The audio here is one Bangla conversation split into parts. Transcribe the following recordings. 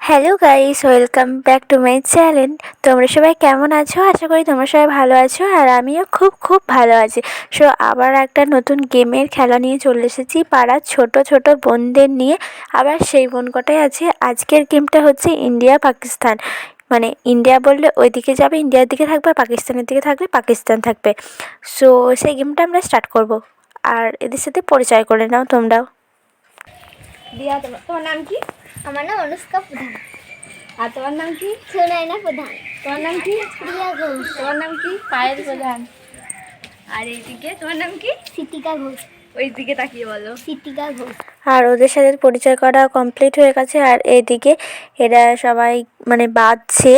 Hello guys welcome back to my channel তোমরা সবাই কেমন আছো? আশা করি তোমরা সবাই ভালো আছো আর আমিও খুব খুব ভালো আছি। সো আবার একটা নতুন গেমের খেলা নিয়ে চলে এসেছি পাড়ার ছোট ছোট বোনদের নিয়ে। আবার সেই বোন কটাই আছে। আজকের গেমটা হচ্ছে ইন্ডিয়া পাকিস্তান মানে ইন্ডিয়া বললে ওইদিকে যাবে ইন্ডিয়ার দিকে থাকবে, আর পাকিস্তানের দিকে থাকলে পাকিস্তান থাকবে। সো সেই গেমটা আমরা স্টার্ট করব। আর এদের সাথে পরিচয় করে নাও তোমরাও। দিয়া তোমার তোমার নাম কি? আমার নাম অনুষ্কা প্রধান। আর তোমার নাম কি? সোনাইনা প্রধান। তোমার নাম কি? প্রিয়া ঘোষ। তোমার নাম কি? পায়েল প্রধান। আর এইদিকে তোমার নাম কি? সিতিকা ঘোষ। ওইদিকে তাকিয়ে বলো। সিতিকা ঘোষ। আর ওদের সাথে পরিচয় করা কমপ্লিট হয়ে গেছে। আর এদিকে এরা সবাই মানে বাঁধছে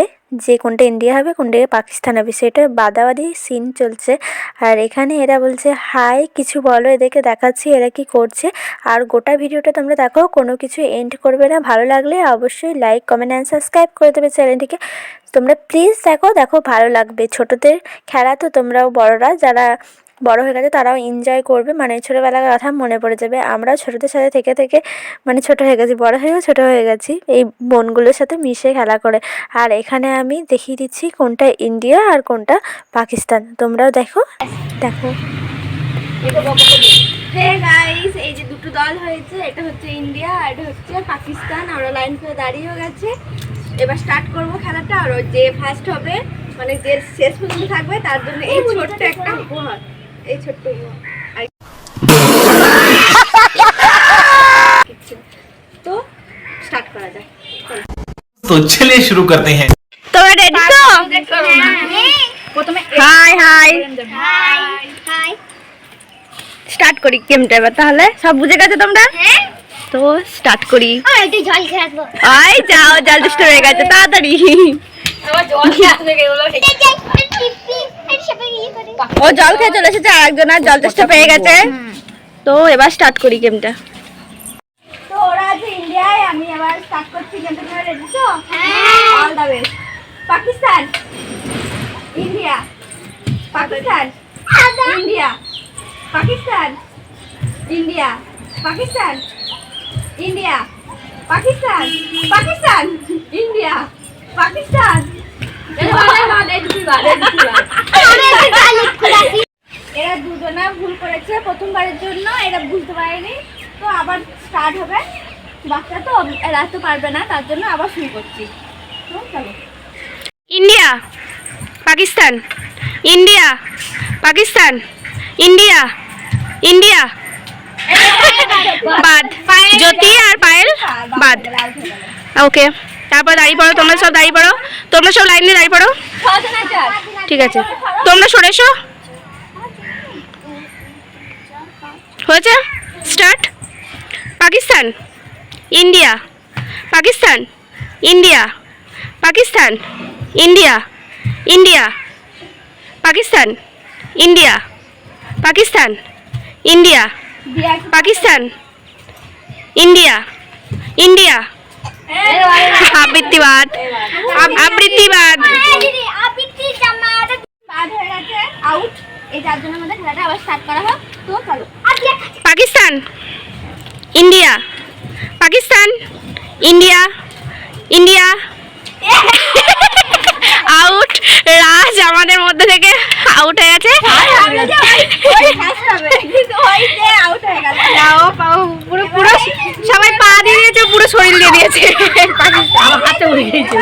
যে কোনটা ইন্ডিয়া হবে, কোনটা পাকিস্তান হবে। সেটা বাদাবাদি সিন চলছে। আর এখানে এরা বলছে হাই কিছু বলো, এদেরকে দেখাচ্ছি, এরা কি করছে? আর গোটা ভিডিওটা তোমরা দেখো, কোনো কিছু এন্ড করবে না। ভালো লাগলে অবশ্যই লাইক কমেন্ট অ্যান্ড সাবস্ক্রাইব করে দেবে চ্যানেলটিকে। তোমরা প্লিজ দেখো দেখো ভালো লাগবে। ছোটদের খেলা তো তোমরাও বড়রা, যারা বড় হয়ে গেছে, তারাও এনজয় করবে। মানে ছোটোবেলার কথা মনে পড়ে যাবে। আমরাও ছোটোদের সাথে থেকে থেকে মানে ছোট হয়ে গেছি, বড় হয়েও ছোট হয়ে গেছি। এই বোনগুলোর সাথে মিশে খেলা করে। আর এখানে আমি দেখিয়ে দিচ্ছি কোনটা ইন্ডিয়া আর কোনটা পাকিস্তান। তোমরাও দেখো। দেখো। গাইস এই যে দুটো দল হয়েছে, এটা হচ্ছে ইন্ডিয়া আর এটা হচ্ছে পাকিস্তান। আমরা লাইন করে দাঁড়িয়ে গেছে। এবার স্টার্ট করব খেলাটা। আর যে ফার্স্ট হবে মানে যে শেষ পর্যন্ত থাকবে, তার জন্য এই ছোট্ট একটা উপহার। তো চলে শুরু করতে হ্যাঁ। তোমরা রেডি তো? প্রথমে হাই হাই হাই স্টার্ট করি গেমটা এবার তাহলে। সব বুঝে গেছো তোমরা? তো স্টার্ট করি। আই যাও জল দুষ্ট হয়ে গেছে তাড়াতাড়ি। ও জল খেয়ে চলে এসেছে আর একজন আর জল তেষ্টা পেয়ে গেছে। তো এবার স্টার্ট করি গেমটা তো ওরা আছে ইন্ডিয়ায় আমি এবার স্টার্ট করছি গেমটা তোমরা রেডি তো হ্যাঁ। All the best Pakistan. India. Pakistan. India. Pakistan. India. Pakistan. India. Pakistan. Pakistan. India. Pakistan. এরা দুজনা ভুল করেছে প্রথমবারের জন্য এরা বুঝতে পারেনি। তো আবার স্টার্ট হবে। বাচ্চা তো এরা তো পারবে না তার জন্য আবার শুরু করছি। India Pakistan. India Pakistan. India India. বাদ। জ্যোতি আর পায়েল বাদ। ওকে। তারপর দাঁড়িয়ে পড়ো, তোমরা সব দাঁড়িয়ে পড়ো। তোমরা সব লাইনে দাঁড়িয়ে পড়ো। ঠিক আছে। তোমরা সরে এসো। হয়েছে? Start Pakistan. India. Pakistan. India. Pakistan. India. India. Pakistan. India. Pakistan. India. Pakistan. India. India. আবৃত্তিবাদ। আবৃত্তিবাদ। বাদ গেছে আউট এই যার জন্য আমাদের খেলাটা আবার স্টার্ট করা হোক। তো চলো। Pakistan India. Pakistan India. India. Out Raj আমাদের মধ্যে থেকে আউট হয়ে গেছে আউট হয়ে গেছে পুরো পুরো সবাই পা দিয়ে দিয়েছে পুরো শরীর দিয়ে দিয়েছে। আমার হাতে উড়ে গেছে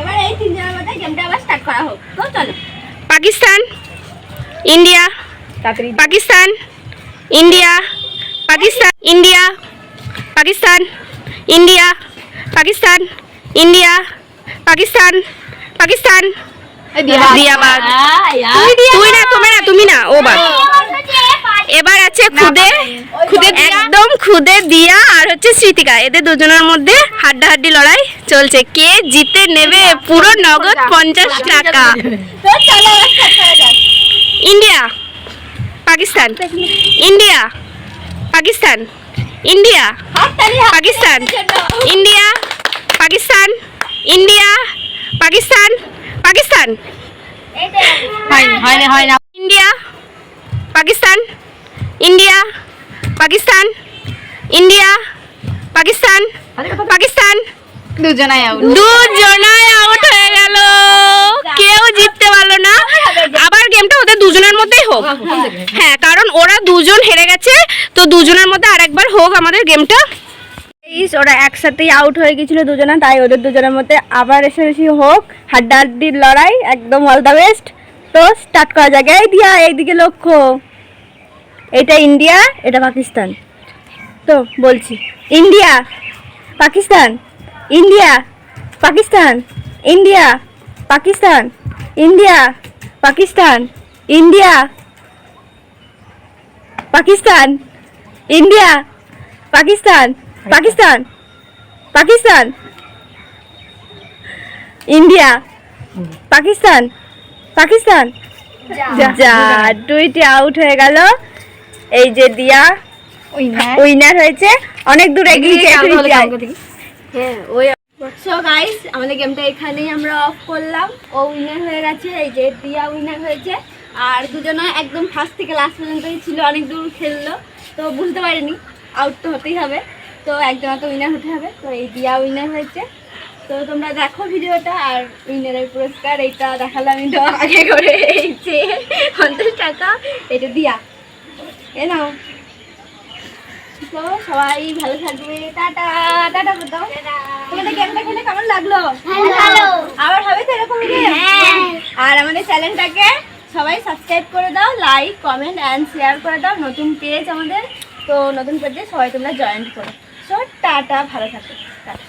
এবার এই তিনজনের মধ্যে গেমটা আবার স্টার্ট করা হোক। তো চলো। Pakistan India Pakistan India Pakistan India Pakistan India Pakistan India Pakistan Pakistan. দিয়াবাদ তুই না তুমি না তুমি না ও বাদ। এবার আছে খুদে খুদে একদম খুদে দিয়া আর হচ্ছে স্মৃতিকা এদের দুজনের মধ্যে হাড্ডাহাড্ডি লড়াই চলছে কে জিতে নেবে পুরো নগদ পঞ্চাশ টাকা তো চলো এবার স্টার্ট করা যাক India Pakistan India Pakistan India Pakistan India Pakistan India Pakistan Pakistan এই তো India India Pakistan India Pakistan Pakistan দুজনাই আউট দুজনাই আউট হয়ে গেল। কেউ জিততে পারল না। আবার গেমটা ওদের দুজনের মধ্যেই হোক। হ্যাঁ কারণ ওরা দুজন হেরে গেছে। তো দুজনের মধ্যে আরেকবার হোক আমাদের গেমটা ওরা একসাথেই আউট হয়ে গেছিল দুজনা তাই ওদের দুজনের মধ্যে আবার এসে বেশি হোক। হাড্ডাহাড্ডির লড়াই একদম অল দ্য বেস্ট তো স্টার্ট করা যাক। এই দিয়া এইদিকে লক্ষ্য। এটা ইন্ডিয়া এটা পাকিস্তান। তো বলছি India Pakistan India Pakistan India Pakistan India Pakistan India Pakistan India Pakistan Pakistan Pakistan India Pakistan Pakistan. যা। দুইটি আউট হয়ে গেল। এই যে দিয়া উইনার। হয়েছে। অনেক দূর হ্যাঁ ওই সো গাইস আমাদের গেমটা এখানেই আমরা অফ করলাম। ও উইনার হয়ে গেছে এই যে দিয়া উইনার হয়েছে। আর দুজনে একদম ফার্স্ট থেকে লাস্ট পর্যন্তই ছিল অনেক দূর খেললো। তো বুঝতে পারিনি আউট তো হতেই হবে। তো একজন তো উইনার হতে হবে। তো এই দিয়া উইনার হয়েছে। তো তোমরা দেখো ভিডিওটা আর উইনারের পুরস্কার এইটা দেখালাম আমি তো আগে করে। এই যে পঞ্চাশ টাকা এটা দিয়া। এ নাও। তো সবাই ভালো থাকবে। টাটা টাটা দাও। তোমাদের গেমটা খেলে কেমন লাগল? ভালো। আবার হবে তো এরকম game? হ্যাঁ। আর আমাদের চ্যানেলটাকে সবাই সাবস্ক্রাইব করে দাও লাইক কমেন্ট অ্যান্ড শেয়ার করে দাও। নতুন পেজ আমাদের। তো নতুন পেজে সবাই তোমরা জয়েন করো। সো টাটা ভালো থাকো। টাটা।